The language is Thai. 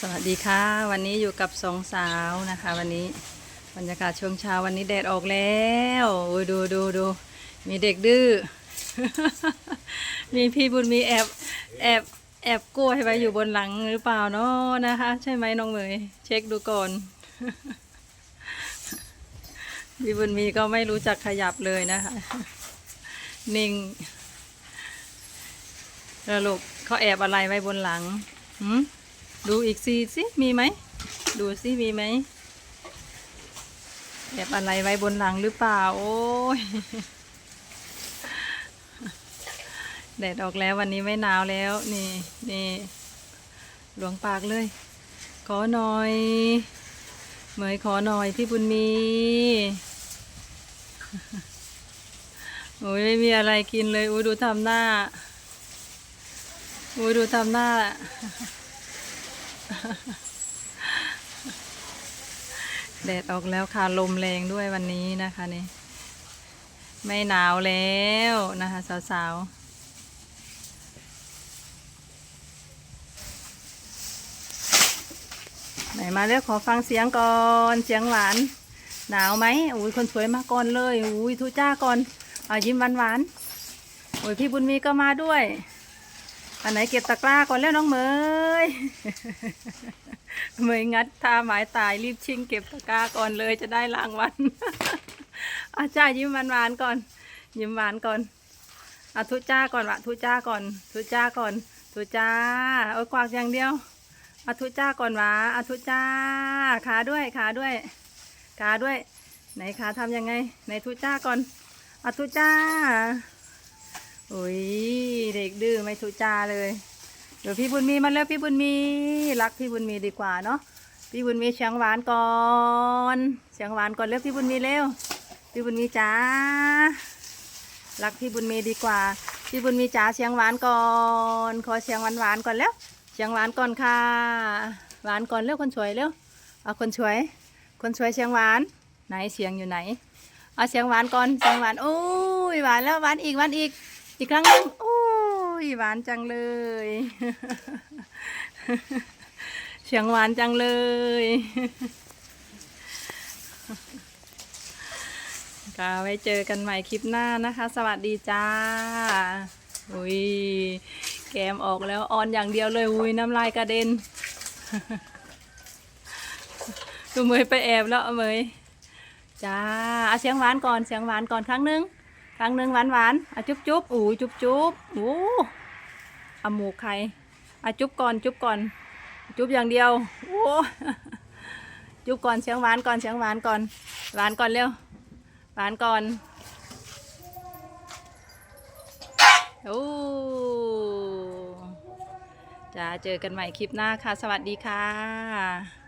สวัสดีค่ะ วันนี้อยู่กับสองสาวนะคะ วันนี้บรรยากาศช่วงเช้าวันนี้แดดออกแล้วโอ้ยดูดูดูมีเด็กดื้อ มีพี่บุญมีแอบแอบแอบกล้วยไว้อยู่บนหลังหรือเปล่าเนาะนะคะ ใช่ไหมน้องเหมยเช็คดูก่อนพี่บุญมีก็ไม่รู้จักขยับเลยนะคะ นิ่งแล้วลูกเขาแอบอะไรไว้บนหลังหืม ดูอีกซีสิมีไหม ดูสิมีไหมแอบอะไรไว้บนหลังหรือเปล่า โอ้ยแดดออกแล้ววันนี้ไม่หนาวแล้ว นี่นี่หลวงปากเลย ขอหน่อย เหมยขอหน่อยพี่บุญมีโอ้ยไม่มีอะไรกินเลยอุ้ยดูทำหน้าอุ้ยดูทำหน้า แดดออกแล้วค่ะ ลมแรงด้วยวันนี้นะคะนี่ ไม่หนาวแล้วนะคะ สาวๆไหนมาเรียกขอฟังเสียงก่อนเสียงหวาน หนาวไหมอุ้ยคนสวยมาก่อนเลยอุ้ยทุจ้าก่อนเอายิ้มหวานหวานๆโอ้ยพี่บุญมีก็มาด้วย อันไหนเก็บตะกร้าก่อนแล้วน้องเมยเมยงัดท่าหมายตายรีบชิงเก็บตะกร้าก่อนเลยจะได้รางวัลอาจ้ายิ้มหวานหวานๆก่อน ยิ้มหวานก่อนอาทุจ้าก่อนวะทุจ้าก่อน ทุจ้าก่อน ทุจ้าโอ้ยกวากอย่างเดียวอาทุจ้าก่อนวะอาทุจ้าขาด้วยขาด้วยขาด้วย ไหนขาทำยังไงไหนทุจ้าก่อนอาทุจ้า โอ้ยเด็กดื้อไม่ทุจ้าเลย เดี๋ยวพี่บุญมีมาแล้วพี่บุญมีรักพี่บุญมีดีกว่าเนาะพี่บุญมีเสียงหวานก่อนเสียงหวานก่อนเร็วพี่บุญมีเร็วพี่บุญมีจ้ารักพี่บุญมีดีกว่า พี่บุญมีจ้าเสียงหวานก่อน ขอเสียงหวานหวานก่อนแล้วเสียงหวานก่อนค่ะ หวานก่อนเร็วคนสวยเร็วเอาคนสวย คนสวยเสียงหวาน ไหนเสียงอยู่ไหนเอาเสียงหวานก่อนเสียงหวานโอ้ยหวานแล้วหวานอีกหวานอีก อีกครั้งหนึงโอ้ยหวานจังเลย เสียงหวานจังเลยก็ไว้เจอกันใหม่คลิปหน้านะคะ สวัสดีจ้า อุ้ยแกมออกแล้วออนอย่างเดียวเลยอุ้ยน้ำลายกระเด็นดูเมยไปแอบแล้วเอาเมยจ้าเอาเสียงหวานก่อนเสียงหวานก่อนครั้งหนึง ครั้งหนึ่งหวานหวานอะจุ๊บจุ๊บอู้จุ๊บจุ๊บโอ้อาหมูไข่อะจุ๊บก่อนจุ๊บก่อน จุ๊บอย่างเดียวโอ้จุ๊บก่อนเสียงหวานก่อนเสียงหวานก่อนหวานก่อนเร็วหวานก่อนโอ้จะเจอกันใหม่คลิปหน้าค่ะ สวัสดีค่ะ